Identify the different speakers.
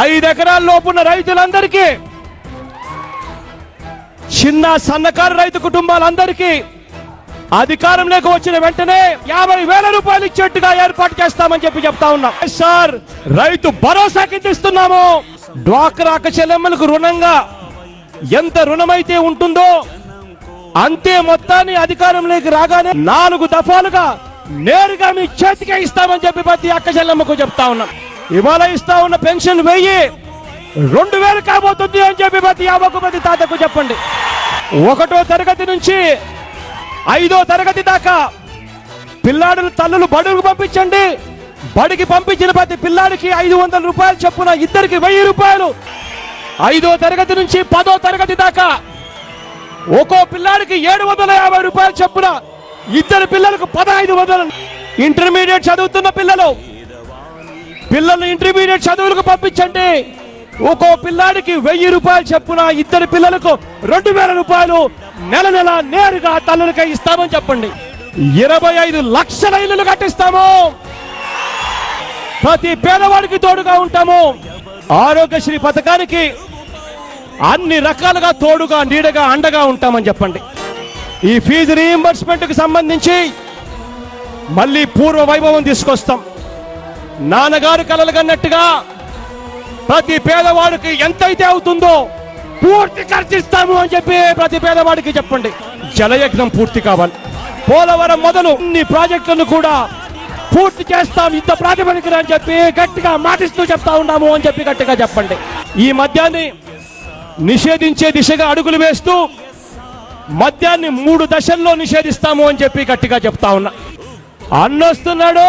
Speaker 1: ఐదు ఎకరాల లోపున్న రైతులందరికీ చిన్న సన్నకారు రైతు కుటుంబాలందరికీ అధికారంలోకి వచ్చిన వెంటనే యాభై వేల రూపాయలు ఇచ్చేట్టుగా ఏర్పాటు చేస్తామని చెప్పి చెప్తా ఉన్నాం. సార్ రైతు భరోసా కింద ఇస్తున్నాము. డ్వాక్రా చెల్లెమ్మలకు రుణంగా ఎంత రుణమైతే ఉంటుందో అంతే మొత్తాన్ని అధికారంలోకి రాగానే నాలుగు దఫాలుగా నేరుగా మీ చేతికే ఇస్తామని చెప్పి ప్రతి అక్క చెల్లెమ్మకు చెప్తా ఉన్నాం. ఇవాళ ఇస్తా ఉన్న పెన్షన్ వెయ్యి. రెండు వేలు కాబోతుంది అని చెప్పి ప్రతి యాభకు ప్రతి తాతకు చెప్పండి. ఒకటో తరగతి నుంచి ఐదో తరగతి దాకా పిల్లాడులు తల్లులు బడుగు పంపించండి. బడికి పంపించిన ప్రతి పిల్లాడికి ఐదు వందల రూపాయలు చొప్పున ఇద్దరికి వెయ్యి రూపాయలు. ఐదో తరగతి నుంచి పదో తరగతి దాకా ఒక్కో పిల్లాడికి ఏడు వందల యాభై రూపాయలు చొప్పున ఇద్దరు పిల్లలకు పదహైదు వందలు. ఇంటర్మీడియట్ చదువుతున్న పిల్లలు పిల్లలు ఇంటర్మీడియట్ చదువులకు పంపించండి. ఒక్కో పిల్లాడికి వెయ్యి రూపాయలు చెప్పున ఇద్దరు పిల్లలకు రెండు వేల రూపాయలు నెల నెల నేరుగా తల్లులకై ఇస్తామని చెప్పండి. ఇరవై ఐదు లక్షల ఇల్లులు కట్టిస్తాము. ప్రతి పేదవాడికి తోడుగా ఉంటాము. ఆరోగ్యశ్రీ పథకానికి అన్ని రకాలుగా తోడుగా నీడగా అండగా ఉంటామని చెప్పండి. ఈ ఫీజు రింబర్స్మెంట్కి సంబంధించి మళ్ళీ పూర్వ వైభవం తీసుకొస్తాం. నాన్నగారు కలలు కన్నట్టుగా ప్రతి పేదవాడికి ఎంతైతే అవుతుందో పూర్తి ఖర్చిస్తాము అని చెప్పి ప్రతి పేదవాడికి చెప్పండి. జలయజ్ఞం పూర్తి కావాలి. పోలవరం మొదలు ఇన్ని ప్రాజెక్టులను కూడా పూర్తి చేస్తాం. ఇంత ప్రాతిపదికన అని చెప్పి గట్టిగా మాటిస్తూ చెప్తా ఉన్నాము అని చెప్పి గట్టిగా చెప్పండి. ఈ మద్యాన్ని నిషేధించే దిశగా అడుగులు వేస్తూ మద్యాన్ని మూడు దశల్లో నిషేధిస్తాము అని చెప్పి గట్టిగా చెప్తా ఉన్నా. అన్నొస్తున్నాడు.